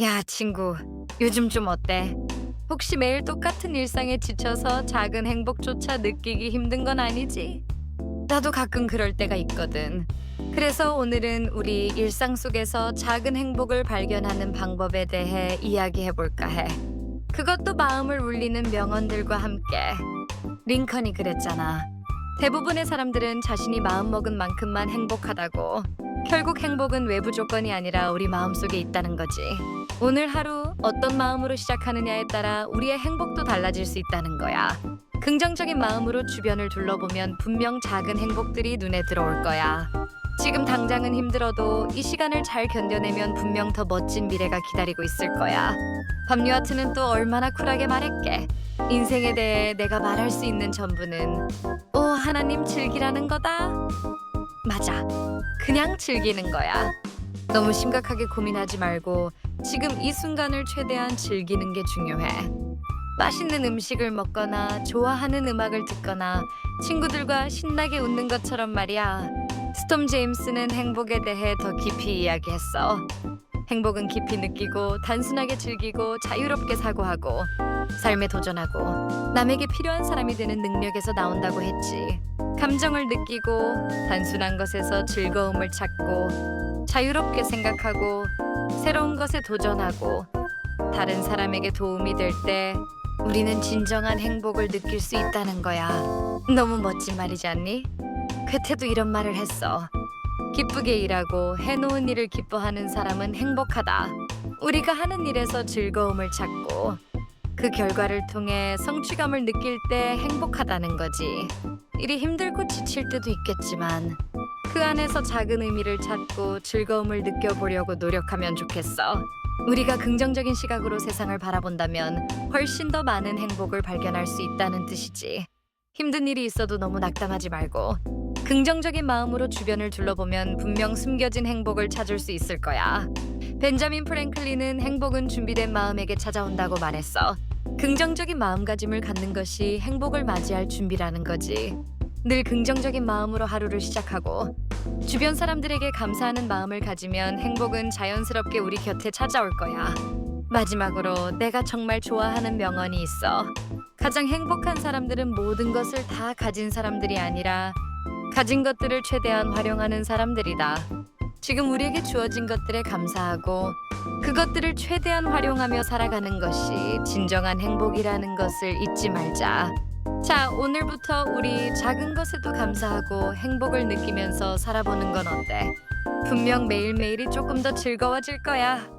야, 친구. 요즘 좀 어때? 혹시 매일 똑같은 일상에 지쳐서 작은 행복조차 느끼기 힘든 건 아니지? 나도 가끔 그럴 때가 있거든. 그래서 오늘은 우리 일상 속에서 작은 행복을 발견하는 방법에 대해 이야기해 볼까 해. 그것도 마음을 울리는 명언들과 함께. 링컨이 그랬잖아. 대부분의 사람들은 자신이 마음먹은 만큼만 행복하다고. 결국 행복은 외부 조건이 아니라 우리 마음속에 있다는 거지. 오늘 하루 어떤 마음으로 시작하느냐에 따라 우리의 행복도 달라질 수 있다는 거야. 긍정적인 마음으로 주변을 둘러보면 분명 작은 행복들이 눈에 들어올 거야. 지금 당장은 힘들어도 이 시간을 잘 견뎌내면 분명 더 멋진 미래가 기다리고 있을 거야. 밤뉴아트는 또 얼마나 쿨하게 말했게. 인생에 대해 내가 말할 수 있는 전부는 오 하나님 즐기라는 거다. 맞아. 그냥 즐기는 거야. 너무 심각하게 고민하지 말고 지금 이 순간을 최대한 즐기는 게 중요해. 맛있는 음식을 먹거나 좋아하는 음악을 듣거나 친구들과 신나게 웃는 것처럼 말이야. 스톰 제임스는 행복에 대해 더 깊이 이야기했어. 행복은 깊이 느끼고 단순하게 즐기고 자유롭게 사고하고 삶에 도전하고 남에게 필요한 사람이 되는 능력에서 나온다고 했지. 감정을 느끼고 단순한 것에서 즐거움을 찾고 자유롭게 생각하고 새로운 것에 도전하고 다른 사람에게 도움이 될 때 우리는 진정한 행복을 느낄 수 있다는 거야. 너무 멋진 말이지 않니? 괴테도 이런 말을 했어. 기쁘게 일하고 해놓은 일을 기뻐하는 사람은 행복하다. 우리가 하는 일에서 즐거움을 찾고 그 결과를 통해 성취감을 느낄 때 행복하다는 거지. 일이 힘들고 지칠 때도 있겠지만 그 안에서 작은 의미를 찾고 즐거움을 느껴보려고 노력하면 좋겠어. 우리가 긍정적인 시각으로 세상을 바라본다면 훨씬 더 많은 행복을 발견할 수 있다는 뜻이지. 힘든 일이 있어도 너무 낙담하지 말고 긍정적인 마음으로 주변을 둘러보면 분명 숨겨진 행복을 찾을 수 있을 거야. 벤자민 프랭클린은 행복은 준비된 마음에게 찾아온다고 말했어. 긍정적인 마음가짐을 갖는 것이 행복을 맞이할 준비라는 거지. 늘 긍정적인 마음으로 하루를 시작하고 주변 사람들에게 감사하는 마음을 가지면 행복은 자연스럽게 우리 곁에 찾아올 거야. 마지막으로 내가 정말 좋아하는 명언이 있어. 가장 행복한 사람들은 모든 것을 다 가진 사람들이 아니라 가진 것들을 최대한 활용하는 사람들이다. 지금 우리에게 주어진 것들에 감사하고 그것들을 최대한 활용하며 살아가는 것이 진정한 행복이라는 것을 잊지 말자. 자, 오늘부터 우리 작은 것에도 감사하고 행복을 느끼면서 살아보는 건 어때? 분명 매일매일이 조금 더 즐거워질 거야.